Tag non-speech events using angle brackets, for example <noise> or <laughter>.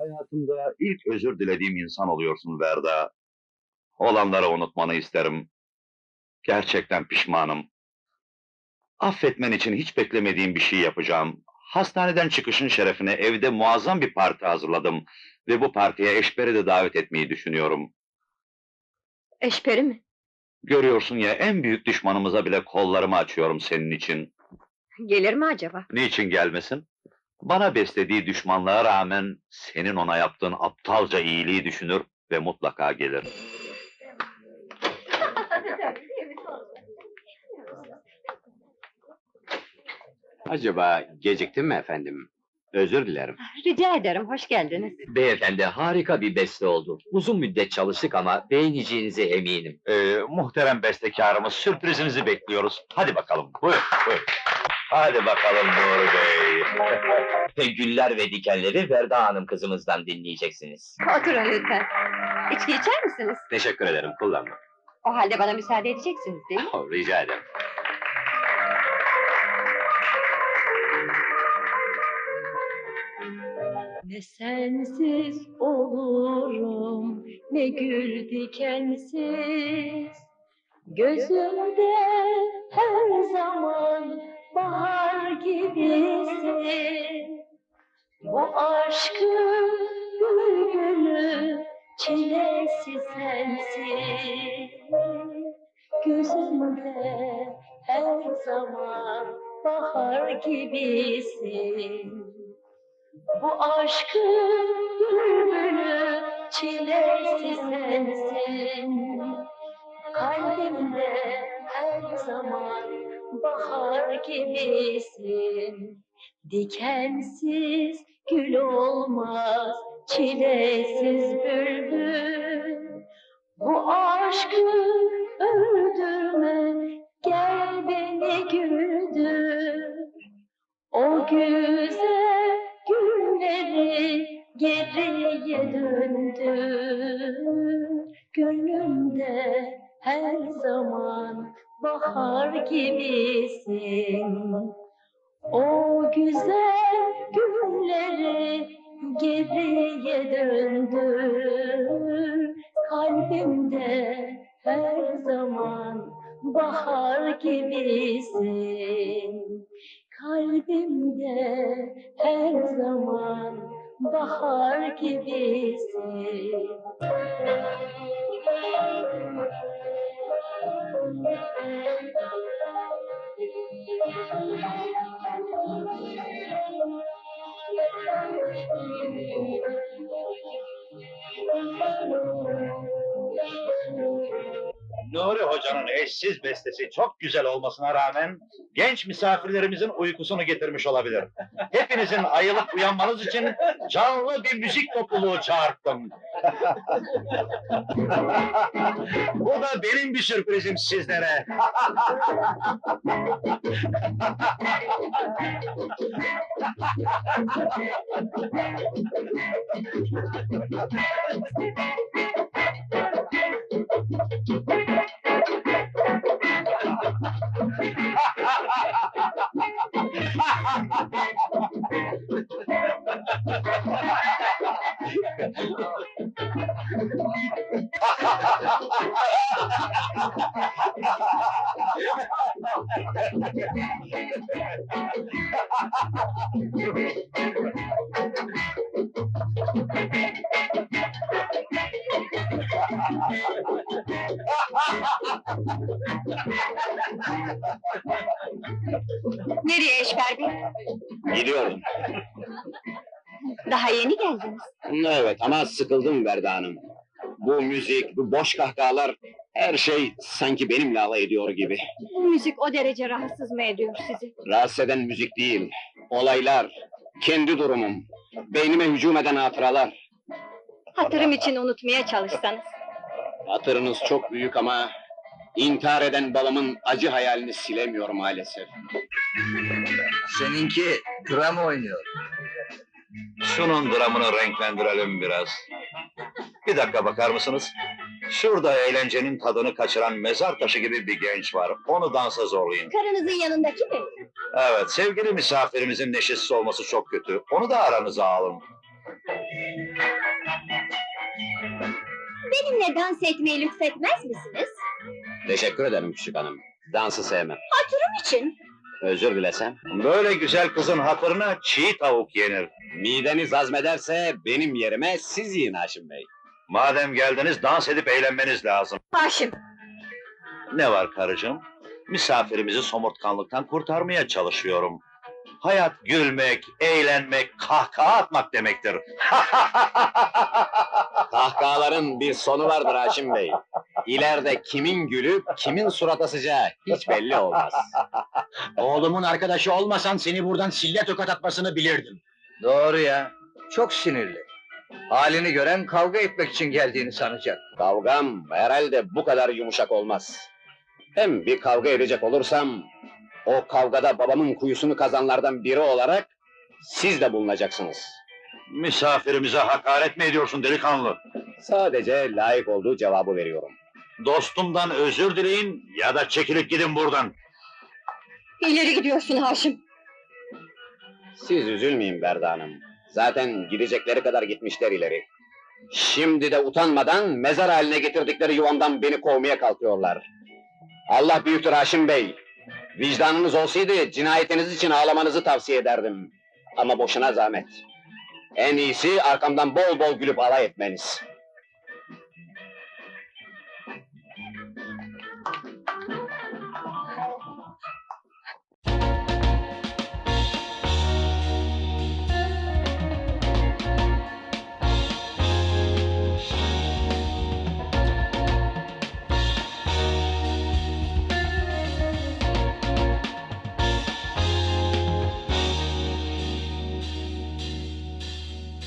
Hayatımda ilk özür dilediğim insan oluyorsun Verda. Olanları unutmanı isterim. Gerçekten pişmanım. Affetmen için hiç beklemediğim bir şey yapacağım. Hastaneden çıkışın şerefine evde muazzam bir parti hazırladım. Ve bu partiye eşberi de davet etmeyi düşünüyorum. Eşperi mi? Görüyorsun ya en büyük düşmanımıza bile kollarımı açıyorum senin için. Gelir mi acaba? Niçin gelmesin? Bana beslediği düşmanlığa rağmen senin ona yaptığın aptalca iyiliği düşünür ve mutlaka gelir. Acaba geciktim mi efendim? Özür dilerim. Rica ederim, hoş geldiniz. Beyefendi harika bir beste oldu. Uzun müddet çalıştık ama beğeneceğinize eminim. Ee, muhterem bestekarımız sürprizinizi bekliyoruz. Hadi bakalım, buyur, buyur. Hadi bakalım Nuri Bey. <laughs> Güller ve dikenleri Verda Hanım kızımızdan dinleyeceksiniz. Oturun lütfen. İçki içer misiniz? Teşekkür ederim, kullanma. O halde bana müsaade edeceksiniz değil mi? <laughs> Rica ederim. Ne sensiz olurum, ne gül dikensiz. Gözümde her zaman bahar gibisin. Bu aşkın bülbülü çilesi sensin. Gözümde her zaman bahar gibisin. Bu aşkın bülbülü çilesi sensin. Kalbimde her zaman bahar gibisin. Dikensiz gül olmaz, çilesiz bülbül. Bu aşkı öldürme, gel beni güldür. O güzel geriye döndür. Gönlümde her zaman bahar gibisin. O güzel günleri geriye döndür. Kalbimde her zaman bahar gibisin. Kalbimde her zaman bahar gibisin. Nuri Hoca'nın eşsiz bestesi çok güzel olmasına rağmen genç misafirlerimizin uykusunu getirmiş olabilir. Hepinizin ayılıp uyanmanız için canlı bir müzik topluluğu çağırttım. Bu da benim bir sürprizim sizlere. <laughs> Nereye Eşber Bey? Gidiyorum. Daha yeni geldiniz. Evet ama sıkıldım Verda Hanım. Bu müzik, bu boş kahkahalar, her şey sanki benimle alay ediyor gibi. Bu müzik o derece rahatsız mı ediyor sizi? Rahatsız eden müzik değil, olaylar, kendi durumum, beynime hücum eden hatıralar. Hatırım için unutmaya çalışsanız. Hatırınız çok büyük ama intihar eden balımın acı hayalini silemiyor maalesef. Seninki dram oynuyor. Şunun dramını renklendirelim biraz. Bir dakika bakar mısınız? Şurada eğlencenin tadını kaçıran mezar taşı gibi bir genç var. Onu dansa zorlayın. Karınızın yanındaki mi? Evet, sevgili misafirimizin neşesiz olması çok kötü. Onu da aranıza alın. Benimle dans etmeyi lütfetmez misiniz? Teşekkür ederim küçük hanım. Dansı sevmem. için. Özür dilesem. Böyle güzel kızın hatırına çiğ tavuk yenir. Mideniz azmederse benim yerime siz yiyin Haşim Bey. Madem geldiniz dans edip eğlenmeniz lazım. Haşim, Ne var karıcığım? Misafirimizi somurtkanlıktan kurtarmaya çalışıyorum. Hayat gülmek, eğlenmek, kahkaha atmak demektir. <laughs> Kahkahaların bir sonu vardır Haşim Bey. İleride kimin gülüp kimin surat asacağı hiç belli olmaz. Oğlumun arkadaşı olmasan seni buradan sille tokat atmasını bilirdim. Doğru ya. Çok sinirli. Halini gören kavga etmek için geldiğini sanacak. Kavgam herhalde bu kadar yumuşak olmaz. Hem bir kavga edecek olursam, o kavgada babamın kuyusunu kazanlardan biri olarak siz de bulunacaksınız. Misafirimize hakaret mi ediyorsun delikanlı? Sadece layık olduğu cevabı veriyorum. Dostumdan özür dileyin ya da çekilip gidin buradan. ileri gidiyorsun Haşim. Siz üzülmeyin Berda Hanım. Zaten gidecekleri kadar gitmişler ileri. Şimdi de utanmadan mezar haline getirdikleri yuvamdan beni kovmaya kalkıyorlar. Allah büyüktür Haşim Bey. Vicdanınız olsaydı cinayetiniz için ağlamanızı tavsiye ederdim. Ama boşuna zahmet. En iyisi arkamdan bol bol gülüp alay etmeniz.